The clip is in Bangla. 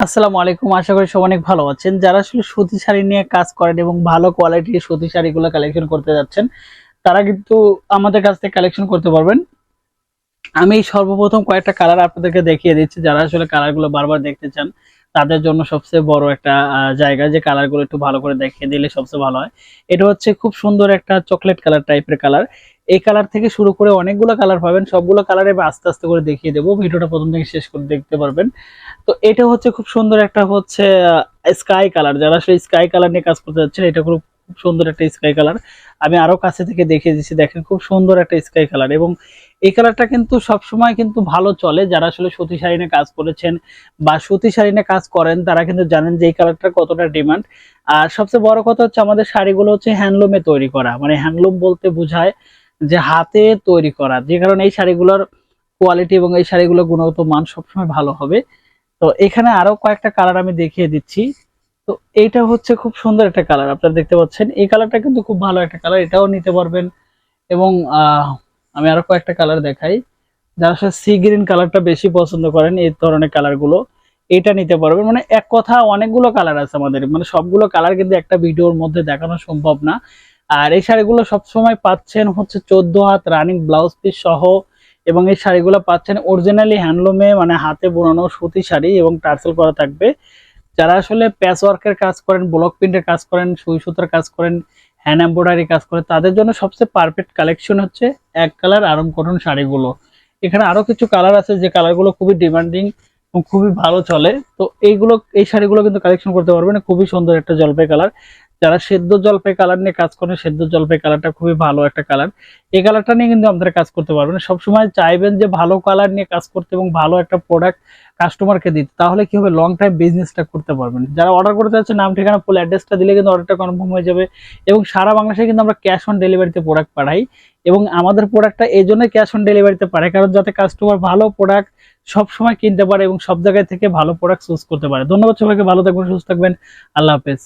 আসসালামু আলাইকুম, আশা করি সব অনেক ভালো আছেন। যারা আসলে সুতি শাড়ি নিয়ে কাজ করেন এবং ভালো কোয়ালিটির সুতি শাড়িগুলো কালেকশন করতে যাচ্ছেন, তারা কিন্তু আমাদের কাছ থেকে কালেকশন করতে পারবেন। আমি সর্বপ্রথম কয়েকটা কালার আপনাদেরকে দেখিয়ে দিচ্ছি, যারা আসলে কালারগুলো বারবার দেখতে চান, তাদের জন্য সবচেয়ে বড় একটা জায়গা যে কালারগুলো একটু ভালো করে দেখিয়ে দিলে সবচেয়ে ভালো হয়। এটা হচ্ছে খুব সুন্দর একটা চকলেট কালার টাইপের কালার এই কালার থেকে শুরু করে অনেকগুলো কালার পাবেন। সবগুলো কালারে আস্তে আস্তে করে দেখিয়ে দেবো। ভিডিওটা প্রথম থেকে শেষ করে দেখতে পারবেন। তো এটা হচ্ছে খুব সুন্দর একটা হচ্ছে স্কাই কালার যারা আসলে স্কাই কালার নিয়ে কাজ করতে যাচ্ছেন, এটা খুব সুন্দর একটা স্কাই কালার আমি আরও কাছে থেকে দেখিয়ে দিচ্ছি, দেখেন খুব সুন্দর একটা স্কাই কালার এবং এই কালারটা কিন্তু সব সময় কিন্তু ভালো চলে। যারা আসলে সুতি শাড়ি কাজ করেছেন বা সুতি শাড়ি কাজ করেন, তারা কিন্তু জানেন যে এই কালারটা কতটা ডিমান্ড আর সবচেয়ে বড় কথা হচ্ছে, আমাদের শাড়িগুলো হচ্ছে হ্যান্ডলুমে তৈরি করা। মানে হ্যান্ডলুম বলতে বোঝায় যে হাতে তৈরি করা, যে কারণে এই শাড়িগুলোর কোয়ালিটি এবং এই শাড়িগুলোর গুণগত মান সবসময় ভালো হবে। তো এখানে আরও কয়েকটা কালার আমি দেখিয়ে দিচ্ছি। তো এইটা হচ্ছে খুব সুন্দর একটা কালার আপনারা দেখতে পাচ্ছেন। এই কালারটা কিন্তু খুব ভালো একটা কালার এটাও নিতে পারবেন। এবং আমি আরও কয়েকটা কালার দেখাই। যারা আসলে সি গ্রিন কালারটা বেশি পছন্দ করেন, এই ধরনের কালারগুলো এটা নিতে পারবেন। মানে এক কথা অনেকগুলো কালার আছে আমাদের। মানে সবগুলো কালার কিন্তু একটা ভিডিওর মধ্যে দেখানো সম্ভব না। আর এই শাড়িগুলো সবসময় পাচ্ছেন হচ্ছে চোদ্দ হাত রানিং ব্লাউজ পিস সহ, এবং এই শাড়িগুলো পাচ্ছেন অরিজিনালি হ্যান্ডলুমে মানে হাতে বোনানো সুতি শাড়ি এবং টার্সেল করা থাকবে। যারা আসলে প্যাচ ওয়ার্কের কাজ করেন ব্লক প্রিন্টের কাজ করেন, সুই সুতার কাজ করেন হ্যান্ড এম্ব্রয়ডারি কাজ করেন, তাদের জন্য সবচেয়ে পারফেক্ট কালেকশন হচ্ছে এক কালার আরম কটন শাড়িগুলো। এখানে আরও কিছু কালার আছে, যে কালারগুলো খুবই ডিমান্ডিং এবং খুবই ভালো চলে। তো এইগুলো, এই শাড়িগুলো কিন্তু কালেকশন করতে পারবেন, খুবই সুন্দর একটা জলপাই কালার যারা সেদ্ধ জলপাই কালার নিয়ে কাজ করেন, সেদ্ধ জলপাই কালারটা খুবই ভালো একটা কালার এই কালারটা নিয়ে কিন্তু আপনারা কাজ করতে পারবেন। সবসময় চাইবেন যে ভালো কালার নিয়ে কাজ করতে এবং ভালো একটা প্রোডাক্ট কাস্টমারকে দিতে। তাহলে কি হবে? লং টাইম বিজনেসটা করতে পারবেন। যারা অর্ডার করতে যাচ্ছে, নাম, ঠিকানা ফুল অ্যাড্রেসটা দিলে কিন্তু অর্ডারটা কনফার্ম হয়ে যাবে এবং সারা বাংলাদেশে কিন্তু আমরা ক্যাশ অন ডেলিভারিতে প্রোডাক্ট পাঠাই এবং আমাদের প্রোডাক্টটা এই জন্য ক্যাশ অন ডেলিভারিতে পাঠাই, কারণ যাতে কাস্টমার ভালো প্রোডাক্ট সব সময় কিনতে পারে এবং সব জায়গায় থেকে ভালো প্রোডাক্ট চুজ করতে পারে। ধন্যবাদ সবাইকে, ভালো থাকবেন, সুস্থ থাকবেন। আল্লাহ হাফেজ।